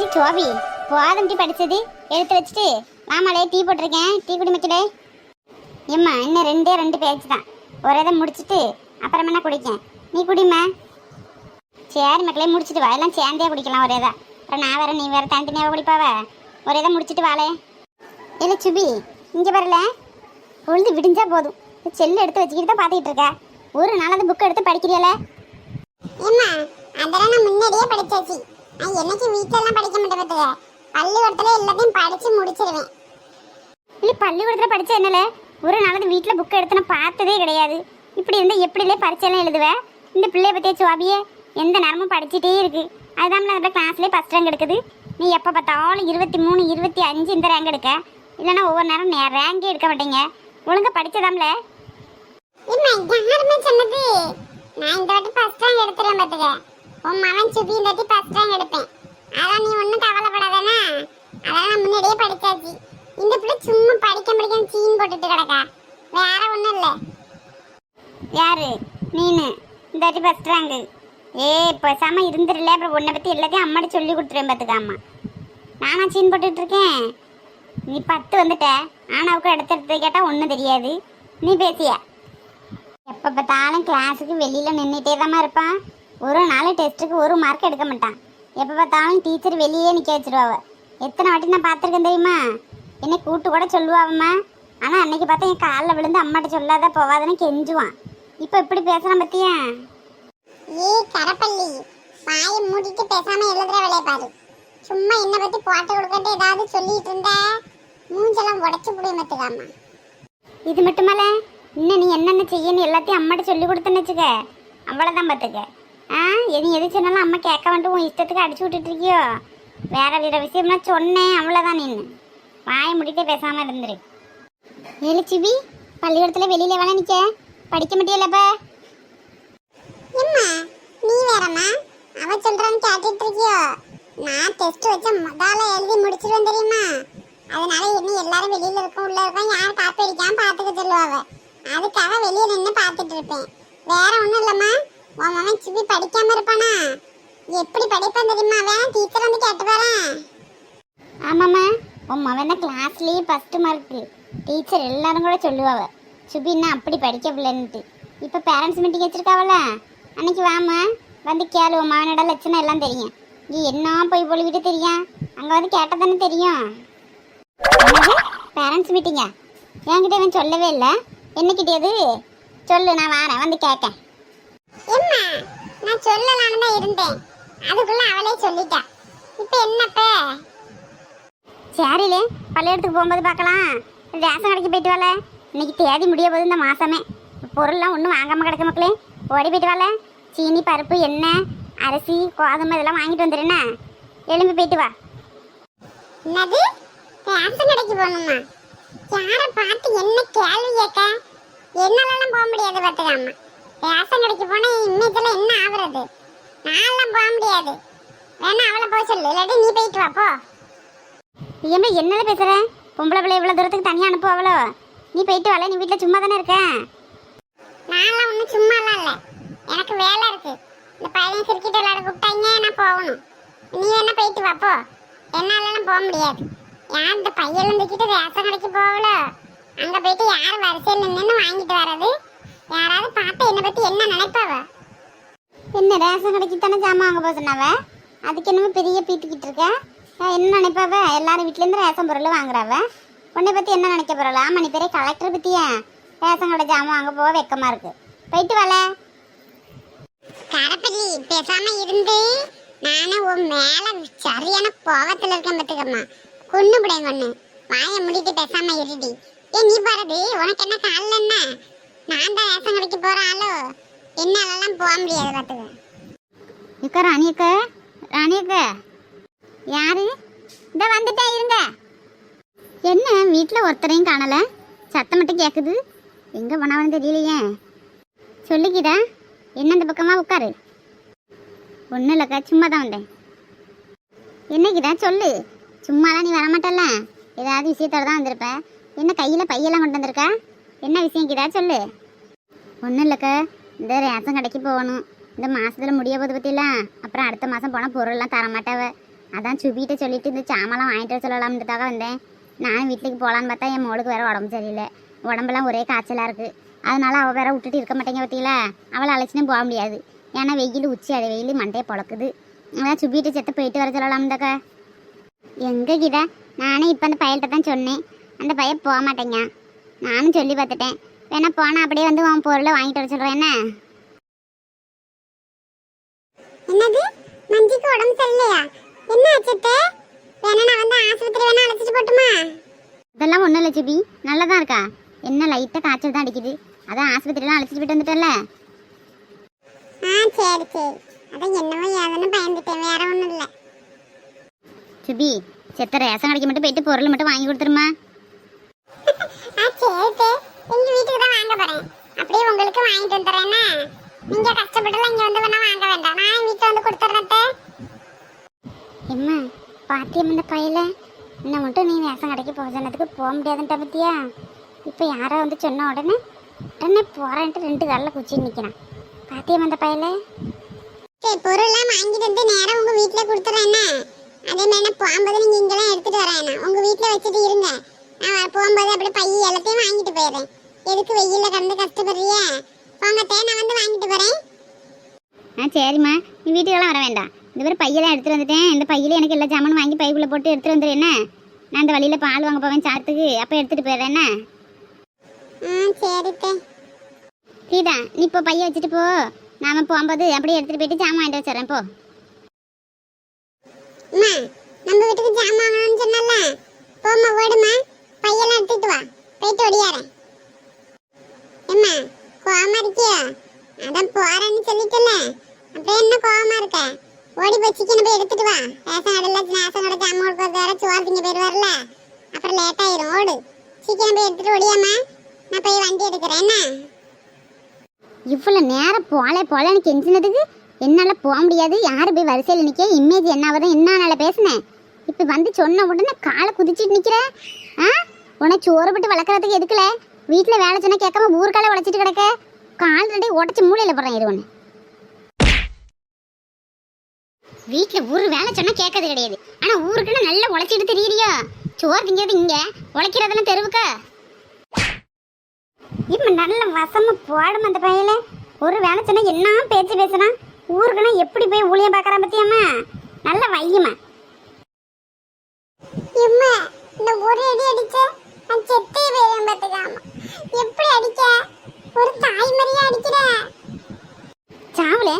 ஏட்டி சோபி போதும் டீ படிச்சது. எடுத்து வச்சுட்டு மாமாலே டீ போட்டிருக்கேன். டீ குடி ஏம்மா இன்னும் ரெண்டே ரெண்டு பேஜ் தான். ஒரு இதை முடிச்சிட்டு அப்புறமா குடிக்கேன் நீ குடிமா சரி மக்களே முடிச்சுட்டு வா. எல்லாம் சேர்ந்தே குடிக்கலாம் ஒரே இதா. அப்புறம் நான் வேற நீ வேற தனித்தனியாக குடிப்பாவ? ஒரே இதை முடிச்சிட்டு வாளே இல்லை சுபி இங்கே வரல பொழுது விடிஞ்சா போதும். செல்லு எடுத்து வச்சுக்கிட்டு தான் பார்த்துக்கிட்டு இருக்க. ஒரு நாள் அந்த புக்கை எடுத்து படிக்கிறீல ஏம்மா அதெல்லாம் நான் முன்னாடியே படிச்சாச்சு. நான் என்னைக்கு வீட்டிலலாம் படிக்க மாட்டேன் பார்த்துக்க பள்ளிக்கூடத்துல எல்லாத்தையும் படிச்சு முடிச்சிருவேன். இல்லை பள்ளிக்கூடத்தில் படிச்ச என்னல? ஒரு நாளாவது வீட்டில் புக்கை எடுத்து நான் பார்த்ததே கிடையாது. இப்படி இருந்தால் எப்படிலே பரீட்சையெல்லாம் எழுதுவேன் இந்த பிள்ளைய பற்றிய சுவாபியே? எந்த நேரமும் படிச்சுட்டே இருக்கு. அதுதான் அந்த கிளாஸ்லேயே ஃபஸ்ட் ரேங்க் எடுக்குது. நீ எப்போ பார்த்தாலும் இருபத்தி மூணு இருபத்தி அஞ்சு இந்த ரேங்க் எடுக்க. இல்லைன்னா ஒவ்வொரு நேரம் நே ரேங்கே எடுக்க மாட்டீங்க. ஒழுங்கா படிச்சதாம்ல? ஏம்மா யாருமே சொன்னது? நான் இந்த வாட்டி ஃபர்ஸ்ட் ரேங்க் எடுத்துறேன் பார்த்துக்க உன் மகன் சுபி இந்த வாட்டி ஃபர்ஸ்ட் ரேங்க் எடுப்பேன். அதான் நீ ஒன்றும் கவலைப்படாதானே அதெல்லாம் நான் முன்னாடியே படிச்சாச்சு. இந்த பிள்ளை சும்மா படிக்க படிக்க சீன் போட்டுட்டு கிடக்கா. வேற ஒன்றும் இல்லை. யாரு? நீனு. இந்த வாட்டி ஃபஸ்ட் ரேங்கு ஏ பேசாம இருந்துடல அப்புறம் உன்னை பற்றி எல்லாத்தையும் அம்மாட்ட சொல்லி கொடுத்துருவேன் பார்த்துக்காம்மா நானா சீன் போட்டுட்டு இருக்கேன். நீ பத்து வந்துட்ட. ஆனாவுக்கு அடுத்த எடுத்து கேட்டால் ஒன்றும் தெரியாது. நீ பேசிய? எப்போ பார்த்தாலும் கிளாஸுக்கு வெளியில் நின்றுட்டே தான் இருப்பான். ஒரு நாள் டெஸ்ட்டுக்கு ஒரு மார்க் எடுக்க மாட்டான். எப்போ பார்த்தாலும் டீச்சர் வெளியே நிற்க வச்சிருவாவ. எத்தனை வாட்டி நான் பார்த்துருக்கேன் தெரியுமா? என்னை கூட்டு கூட சொல்லுவாவம்மா. ஆனால் அன்னைக்கு பார்த்தா என் காலில் விழுந்து அம்மாட்ட சொல்லாத போவாதன்னு கெஞ்சுவான். இப்போ இப்படி பேசுகிறான் பத்தியா? ஏ கரப்பள்ளி. வாயை மூடிட்டு பேசாம எழுதுற வேலையை பாரு. சும்மா என்ன பத்தி போட்டு கொடுக்கட்டு ஏதாவது சொல்லிட்டு இருந்த மூஞ்செல்லாம் உடச்சு புடிய மத்துக்காமா இது மட்டுமல்ல இன்னும் நீ என்னென்ன செய்யணும் எல்லாத்தையும் அம்மாட்ட சொல்லி கொடுத்தேன்னு வச்சுக்க. அவ்வளோதான் பார்த்துக்க. ஆ எது எது சொன்னாலும் அம்மா கேட்க வந்துட்டு உன் இஷ்டத்துக்கு அடிச்சு விட்டுட்டு இருக்கியோ வேற வேற விஷயம்னா சொன்னேன் அவ்வளோதான் நின்று வாயை முடித்தே பேசாமல் இருந்துரு. எழுச்சிபி பள்ளிக்கூடத்தில் வெளியில் வேணா நிற்க படிக்க முடியலப்பா எம்மா நீ வேறம்மா? அவ சொல்கிறான்னு கேட்டுட்டு இருக்கியோ நான் டெஸ்ட் வச்ச முதல்ல எழுதி முடிச்சிருவேன் தெரியுமா? அதனால என்ன எல்லாரும் வெளியில் இருக்க உள்ள இருக்கோம் யார் காப்பி அடிக்காம பார்த்துக்க சொல்லுவாங்க அதுக்காக வெளியே நின்று பார்த்துட்டு இருப்பேன். வேற ஒன்றும் இல்லைம்மா. உன் மகன் சிப்பி படிக்காம இருப்பானா? எப்படி படிப்பான் தெரியுமா? வேணா டீச்சர் வந்து கேட்டு வரேன் ஆமாம்மா. உன் மகன் தான் கிளாஸ்லேயே ஃபஸ்ட்டு மார்க்கு டீச்சர் எல்லாரும் கூட சொல்லுவாவ சுபின்னா அப்படி படிக்க பிள்ளைன்ட்டு இப்போ பேரண்ட்ஸ் மீட்டிங் வச்சுருக்காவல அன்னைக்கு வாமா வந்து கேளு உன் மகனோட லட்சணம் எல்லாம் தெரியும். நீ என்ன போய் பொழுவிட்டு தெரியும் அங்கே வந்து கேட்டால் தானே தெரியும் பேரண்ட்ஸ் மீட்டிங்கா என்கிட்ட இவன் சொல்லவே இல்லை. என்னக்கிட்டே அது சொல்லு நான் வரேன். வந்து கேட்டேன் எம்மா நான் சொல்லலாம்னு தான் இருந்தேன். அதுக்குள்ள அவளே சொல்லிட்டா. இப்போ என்னப்ப? சரிலே பள்ளிக்கூடத்துக்கு போகும்போது பார்க்கலாம். ரேஷன் கடைக்கு போயிட்டு வாழ இன்னைக்கு தேதி முடிய போகுது இந்த மாசமே. பொருள்லாம் ஒன்றும் வாங்காம கிடக்க மக்களே. ஓடி போயிட்டு வாழ சீனி பருப்பு எண்ணெய் அரிசி கோதுமை இதெல்லாம் வாங்கிட்டு வந்துடுறேண்ணே எழும்பி போயிட்டு வா. என்னது? ரேஷன் கடைக்கு போகணுமா? யாரை பார்த்து என்ன கேள்வி கேட்க? என்னாலலாம் போக முடியாது பார்த்துக்காம. ரேஷன் கடைக்கு போனா இமேஜில் என்ன ஆகுறது நான்லாம் போக முடியாது. வேணா அவளை போக சொல்லு. இல்லாட்டி நீ போயிட்டு வா போ. ஏம்பா என்னது பேசுற? பொம்பளை பிள்ளை இவ்வளோ தூரத்துக்கு தனியாக அனுப்புவாளோ நீ போயிட்டு வாழ நீ வீட்டில் சும்மா தானே இருக்க? நான்லாம் ஒன்றும் சும்மாலாம் இல்லை. எனக்கு வேலை இருக்கு. இந்த பையன் கிரிக்கெட் விளையாட கூப்பிட்டாங்க நான் போகணும். நீ வேணா போயிட்டு வா போ. என்னாலலாம் போக முடியாது. யார் இந்த பையன் தூக்கிட்டு ரேஷன் கடைக்கு போகல அங்கே போயிட்டு யார் வரிசையில் நின்று வாங்கிட்டு வர்றது? யாராவது பார்த்து என்னை பற்றி என்ன நினைப்பாவ? என்ன ரேஷன் கடைக்கு தானே ஜாமான் வாங்க போக சொன்னாவ? அதுக்கு என்னமோ பெரிய பீத்திக்கிட்டு இருக்க. என்ன நினைப்பாவ? எல்லாரும் வீட்டிலேருந்து ரேஷன் பொருள் வாங்குறாவ? உன்னை பற்றி என்ன நினைக்க போகிறல ஆமாம் நீ பெரிய கலெக்டர் பற்றியா ரேஷன் கடை ஜாமான் வாங்க போக வெக்கமாக இருக்கு. போயிட்டு வாழ கரப்பள்ளி பேசாம இருந்து. நானும் உன் மேல சரியான கோவத்துல இருக்கேன் பத்துக்கம்மா. கொன்னு விடேன் கொன்னு வாயை முடிட்டு பேசாம இருடி. ஏ நீ பாருது உனக்கு என்ன காலில் என்ன? நான் தான் ரேஷன் கடைக்கு போற ஆளோ என்னாலலாம் போக முடியாது பார்த்துக்க இக்கா ராணியக்கா ராணியக்கா யாரு? இந்த வந்துட்டேன் இருங்க. என்ன வீட்டில் ஒருத்தரையும் காணலை? சத்தம் மட்டும் கேட்குது எங்கே போனவனு தெரியலையே. சொல்லிக்கிதா என்ன அந்த பக்கமாக உட்காரு? ஒன்றும் இல்லைக்கா சும்மா தான் வந்தேன் என்னைக்குதா சொல்லு. சும்மாலாம் நீ வரமாட்டல்ல? ஏதாவது விஷயத்தோட தான் வந்திருப்ப. என்ன கையில் பையெல்லாம் கொண்டு வந்திருக்கா? என்ன விஷயம் கிதா சொல்லு. ஒன்றும் இல்லைக்கா இந்த ரேஷன் கடைக்கு போகணும். இந்த மாதத்தில் முடிய போது பற்றிலாம் அப்புறம் அடுத்த மாதம் போனால் பொருள்லாம் தரமாட்டாவ. அதான் சுபிகிட்ட சொல்லிட்டு இந்த சாமான்லாம் வாங்கிட்டு வர சொல்லலாம்ன்றதாக வந்தேன். நானும் வீட்டுக்கு போகலான்னு பார்த்தா என் மோளுக்கு வேற உடம்பு சரியில்லை. உடம்பெல்லாம் ஒரே காய்ச்சலாக இருக்குது அதனால அவள் வேற விட்டுட்டு இருக்க மாட்டேங்க பார்த்தீங்களா அவளை அழைச்சினே போக முடியாது. ஏன்னா வெயில் உச்சி அது வெயில் மண்டையை பொழக்குது. அதான் சுபிகிட்ட செத்த போயிட்டு வர சொல்லலாம்டாக்கா எங்கே கிதா நானே இப்போ அந்த பையன்கிட்ட தான் சொன்னேன். அந்த பையன் போக மாட்டேங்க. நானும் சொல்லி பார்த்துட்டேன். வேணா போனால் அப்படியே வந்து உன் பொருளை வாங்கிட்டு வர சொல்கிறேன் என்ன? என்னது? மஞ்சிக்கு உடம்பு சரியில்லையா? என்ன ஆச்சத்தை வேணா நான் வந்து ஆஸ்பத்திரி வேணா அழைச்சிட்டு போட்டுமா? இதெல்லாம் ஒன்றும் இல்லை சுபி நல்லா தான் இருக்கா? என்ன லைட்டாக காய்ச்சல் தான் அடிக்குது. அதான் ஆஸ்பத்திரிலாம் அழைச்சிட்டு போயிட்டு வந்துட்டேன்ல. ஆ சரி சரி. அதான் என்னவோ ஏதுன்னு பயந்துட்டேன். வேற ஒன்றும் இல்லை. சுபி செத்த ரேஷன் கடைக்கு மட்டும் போயிட்டு பொருள் மட்டும் வாங்கி கொடுத்துருமா. ஆ சரி தே. எங்க வீட்டுக்கு தான் வாங்க போறேன் உங்களுக்கு வாங்கிட்டு வந்துடுறேன்னா நீங்க கஷ்டப்பட்டுலாம் இங்க வந்து வேணா வாங்க வேண்டாம். நான் வீட்டுல வந்து கொடுத்துட்றேன் எம்மா பாத்தியம் இந்த பையில? இன்னும் மட்டும் நீ ரேஷன் கடைக்கு போக சொன்னதுக்கு போக முடியாதுன்ட்ட பத்தியா? இப்போ யாரோ வந்து சொன்ன உடனே உடனே போறேன்ட்டு ரெண்டு காலில் குச்சி நிற்கிறான் பாத்தியம் அந்த பையில? சரி பொருள்லாம் வாங்கிட்டு வந்து நேரா உங்க வீட்டுல கொடுத்துட்றேன்னா அதே மாதிரி போகும்போது நீங்க இங்கெல்லாம் எடுத்துட்டு வரேன் உங்க வீட்டுல வச்சுட்டு இருங்க. நான் போகும்போது அப்படியே பை எல்லாத்தையும் வாங்கிட்டு போயிடுறேன். எதுக்கு வெயில்ல கடந்து கஷ்டப்படுறிய? போங்கத்தே நான் வந்து வாங்கிட்டு போறேன். ஆ சரிம்மா. நீ வீட்டுக்கெல்லாம் வர வேண்டாம். இந்த மாதிரி பையெல்லாம் எடுத்துகிட்டு வந்துட்டேன். இந்த பையில எனக்கு எல்லா ஜாமானும் வாங்கி பைக்குள்ளே போட்டு எடுத்துகிட்டு வந்துடு என்ன? நான் இந்த வழியில் பால் வாங்க போவேன் சாத்துக்கு அப்போ எடுத்துகிட்டு போயிடுறேன் என்ன? ஆ சரி தே. கீதா நீ இப்போ பைய வச்சுட்டு போ. நாம போகும்போது அப்படியே எடுத்துகிட்டு போயிட்டு ஜாமான் வாங்கிட்டு வச்சிடறேன் போ. அம்மா நம்ம வீட்டுக்கு ஜாமான் வாங்கணும்னு சொன்னல போம்மா ஓடுமா பையெல்லாம் எடுத்துட்டு வா. போயிட்டு ஒடியாரேன் அம்மா கோவமா இருக்கியா? அதான் போறேன்னு சொல்லிட்டல. அப்புறம் என்ன கோவமா இருக்க? ஓடி போய் சிக்கனை போய் எடுத்துட்டு வா. ரேஷன் கடையில் ரேஷன் கடை ஜாமான் கொடுக்கறது வேற சோறு திங்க போயிடுவார்ல அப்புறம் லேட் ஆயிரும் ஓடு. சிக்கனை போய் எடுத்துட்டு ஓடியாமா நான் போய் வண்டி எடுக்கிறேன் என்ன? இவ்வளோ நேரம் போல போலன்னு கெஞ்சினதுக்கு என்னால் போக முடியாது. யார் போய் வரிசையில் நிற்க இமேஜ் ஆகுது என்னால பேசினேன் இப்போ வந்து சொன்ன உடனே காலை குதிச்சிட்டு நிற்கிற ஆ? உனக்கு சோறு விட்டு வளர்க்குறதுக்கு எதுக்குல? வீட்டில் வேலை சொன்னா கேட்காம ஊருக்கால உழைச்சிட்டு கிடக்க? கால் ரெண்டையும் உடச்சி மூளையில் போடுறேன் இது ஒன்று வீட்டில் ஒரு வேலை சொன்னா கேட்கறது கிடையாது. ஆனால் ஊருக்குன்னு நல்லா உழைச்சிட்டு தெரியலையோ சோறு திங்கிறது இங்கே. உழைக்கிறதுலாம் தெருவுக்கா? இப்போ நல்ல வசமாக போடும் அந்த பையல? ஒரு வேலை சொன்னா என்ன பேச்சு பேசுனா? ஊருக்குன்னா எப்படி போய் ஊழியம் பார்க்குறான் பத்தியாம்மா நல்ல வையுமா எம்மா இந்த ஒரு அடி அடிச்ச நான் செத்தே போயிடும் பார்த்துக்காம எப்படி அடிக்க ஒரு தாய் மாதிரியே அடிக்கிற சாவுல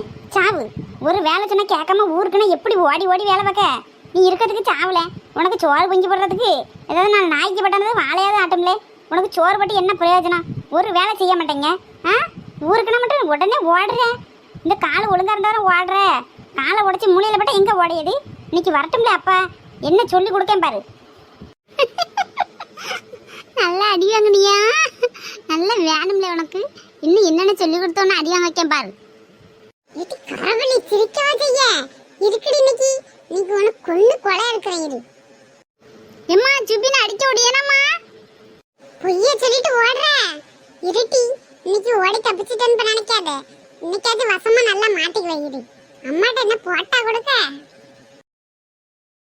சாவு ஒரு வேலை சொன்னா கேட்காம ஊருக்குன்னா எப்படி ஓடி ஓடி வேலை பார்க்க? நீ இருக்கிறதுக்கு சாவல. உனக்கு சோறு பொங்கி போடுறதுக்கு ஏதாவது நான் நாய்க்கு பட்டானது வாழையாவது ஆட்டம்ல. உனக்கு சோறு பட்டு என்ன பிரயோஜனம்? ஒரு வேலை செய்ய மாட்டேங்க. ஆ? ஊருக்குன்னா மட்டும் உடனே ஓடுறேன் இந்த கால் ஒழுங்காக இருந்தாலும் ஓடுற. காலை உடைச்சி மூலையில் பட்டு எங்கே ஓடையது? இன்னைக்கு வரட்டும்ல அப்பா. என்ன சொல்லி கொடுக்கேன் பாரு. நல்லா அடி வாங்கினியா? நல்லா வேணும்ல உனக்கு. இன்னும் என்னென்ன சொல்லி கொடுத்தோன்னு அடி வாங்க வைக்கேன் பாரு. இது கரவழி சிரிக்கவா இருக்குடி இன்னைக்கு. இன்னைக்கு உனக்கு கொள்ளு கொலை இருக்கிறேன் இரு எம்மா ஜுபின் அடிக்க முடியணம்மா பொய்ய சொல்லிட்டு ஓடுற. இருட்டி இன்னைக்கு ஓடி தப்பிச்சிட்டேன்னு நினைக்காத. இன்னைக்காவது வசமா நல்லா மாட்டிக்கு இது அம்மாட்ட என்ன போட்டா கொடுக்க?